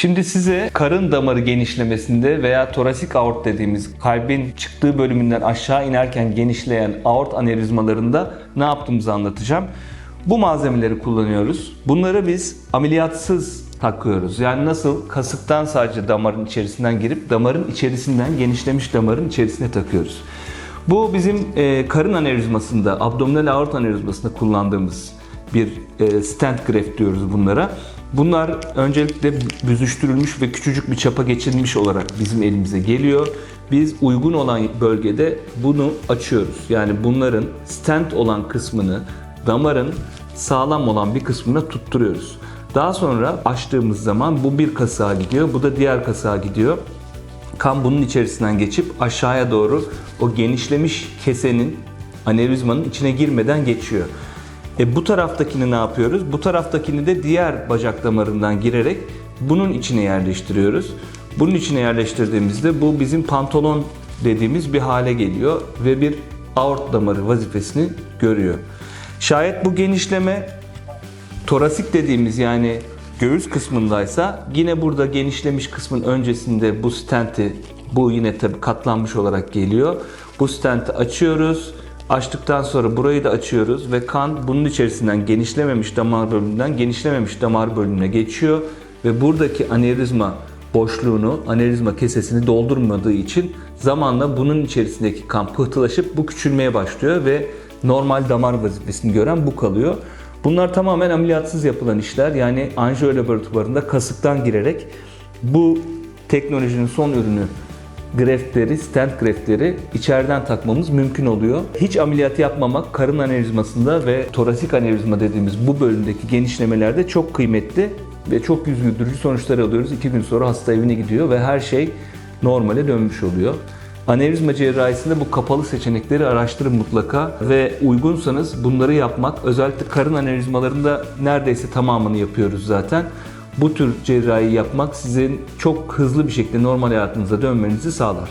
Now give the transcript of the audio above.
Şimdi size karın damarı genişlemesinde veya torasik aort dediğimiz kalbin çıktığı bölümünden aşağı inerken genişleyen aort anevrizmalarında ne yaptığımızı anlatacağım. Bu malzemeleri kullanıyoruz. Bunları biz ameliyatsız takıyoruz. Yani nasıl kasıktan sadece damarın içerisinden girip damarın içerisinden genişlemiş damarın içerisine takıyoruz. Bu bizim e, karın anevrizmasında, abdominal aort anevrizmasında kullandığımız bir e, stent graft diyoruz bunlara. Bunlar öncelikle büzüştürülmüş ve küçücük bir çapa geçirilmiş olarak bizim elimize geliyor. Biz uygun olan bölgede bunu açıyoruz. Yani bunların stent olan kısmını damarın sağlam olan bir kısmına tutturuyoruz. Daha sonra açtığımız zaman bu bir kasığa gidiyor, bu da diğer kasığa gidiyor. Kan bunun içerisinden geçip aşağıya doğru o genişlemiş kesenin anevrizmanın içine girmeden geçiyor. E bu taraftakini ne yapıyoruz? Bu taraftakini de diğer bacak damarından girerek bunun içine yerleştiriyoruz. Bunun içine yerleştirdiğimizde bu bizim pantolon dediğimiz bir hale geliyor ve bir aort damarı vazifesini görüyor. Şayet bu genişleme torasik dediğimiz yani göğüs kısmındaysa yine burada genişlemiş kısmın öncesinde bu stenti bu yine tabi katlanmış olarak geliyor. Bu stenti açıyoruz. Açtıktan sonra burayı da açıyoruz ve kan bunun içerisinden genişlememiş damar bölümünden genişlememiş damar bölümüne geçiyor ve buradaki anevrizma boşluğunu, anevrizma kesesini doldurmadığı için zamanla bunun içerisindeki kan pıhtılaşıp bu küçülmeye başlıyor ve normal damar vazifesini gören bu kalıyor. Bunlar tamamen ameliyatsız yapılan işler. Yani anjiyo laboratuvarında kasıktan girerek bu teknolojinin son ürünü greftleri, stent greftleri içeriden takmamız mümkün oluyor. Hiç ameliyat yapmamak karın anevrizmasında ve torasik anevrizma dediğimiz bu bölümdeki genişlemelerde çok kıymetli ve çok yüz güldürücü sonuçlar alıyoruz. İki gün sonra hasta evine gidiyor ve her şey normale dönmüş oluyor. Anevrizma cerrahisinde bu kapalı seçenekleri araştırın mutlaka ve uygunsanız bunları yapmak özellikle karın anevrizmalarında neredeyse tamamını yapıyoruz zaten. Bu tür cerrahi yapmak sizin çok hızlı bir şekilde normal hayatınıza dönmenizi sağlar.